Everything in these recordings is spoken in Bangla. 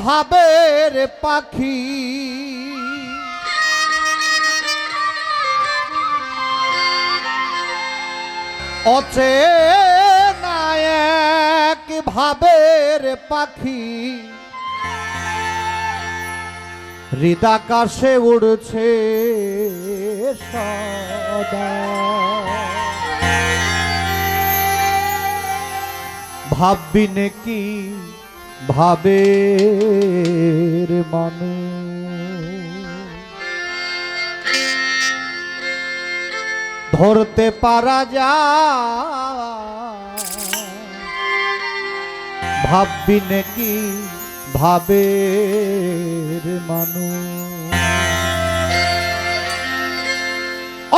ভাবের পাখি। অচেনা এক ভাবের পাখি। হৃদাকাশে উড়ছে সদা। ভাববি নাকি ভাবের মানুষ ধরতে পারা যা ভাববি নাকি ভাবের মানুষ।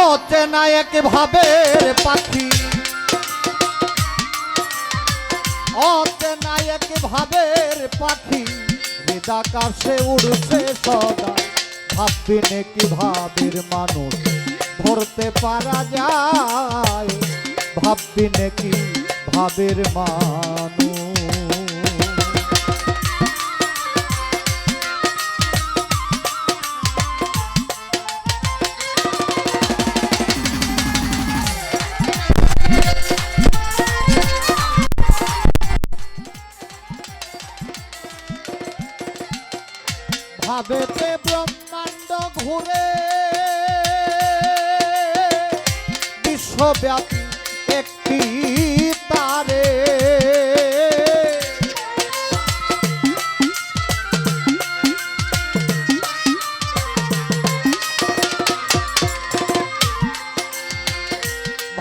অচেনা এক ভাবের পাখি। পাখি হৃদাকাশে উড়ছে সদা। ভাববি নাকি ভাবির মানুষ, ধরতে পারা যায়। ভাববি নাকি ভাবের মানুষ। ব্রহ্মাণ্ড বিশ্বব্যাপী একটি তারে।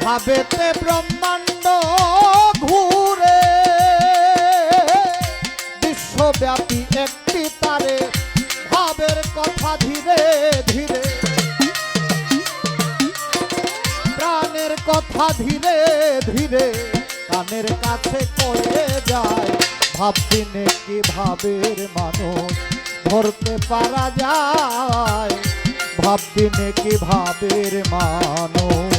ভাবেতে ব্রহ্মাণ্ড ঘুরে। বিশ্বব্যাপী একটি তারে। ধীরে কানের কাছে পড়ে যায়। ভাবছি নাকি ভাবের মানুষ ধরতে পারা যায়। ভাবছি নাকি ভাবের মানুষ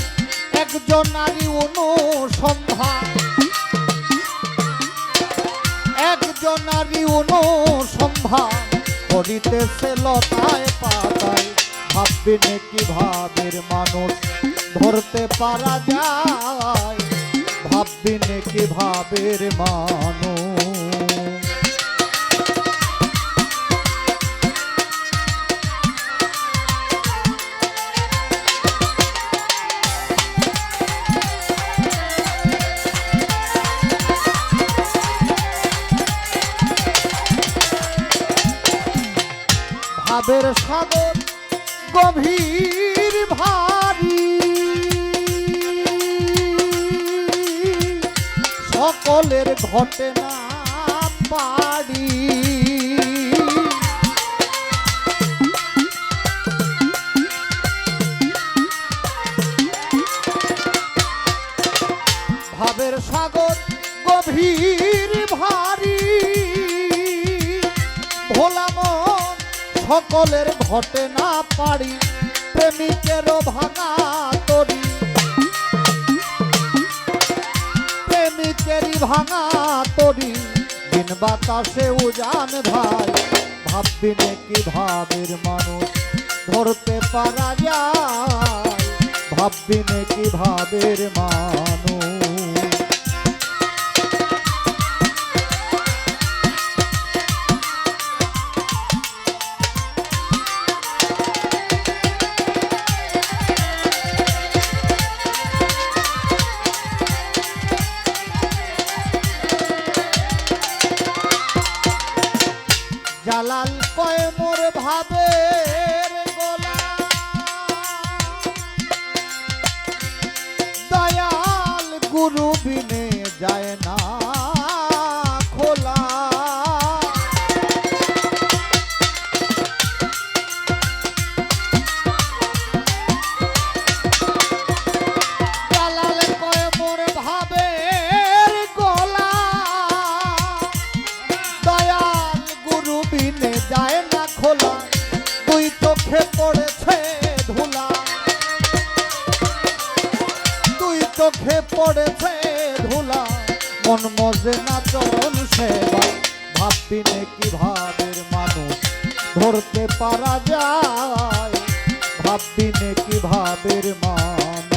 একজন নারী অনুসন্ধান। একজন নারী অনুসন্ধান। করিতেছে লতায় পাতায়, ভাববি নাকি ভাবের মানুষ। ধরতে পারা যায়, ভাববি নাকি ভাবের মানুষ। ভাবের সাগর গভীর ভারী। সকলের ঘটে না পারি ভাবের সাগর গভীর ভারী। সকলের ঘটে না পারি প্রেমিকেরও ভাঙা তরি। প্রেমিকেরই ভাঙা তরি। দিন বাতাসে উজান ভাই, ভাববি নাকি ভাবের মানুষ, ধরতে পারা যায়। ভাববি নাকি ভাবের মানুষ। ভাববিনে কি ভাবের মানুষ? ধরতে পারা যায়। ভাববিনে কি ভাবের মানুষ?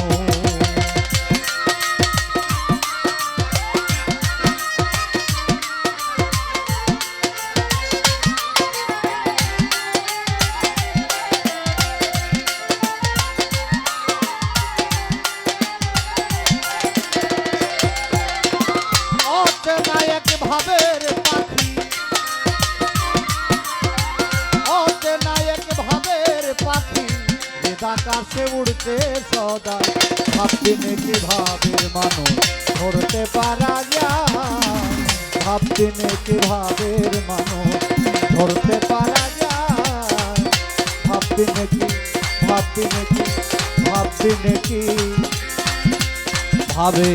আকাশে উড়তে সদা। ভাবদিনে কি ভাবের মানুষ, ধরতে পারা যায়। ভাবদিনে কি ভাবের মানুষ, ধরতে পারা যায়। ভাবদিনে কি ভাবদিনে কি ভাবদিনে কি ভাবে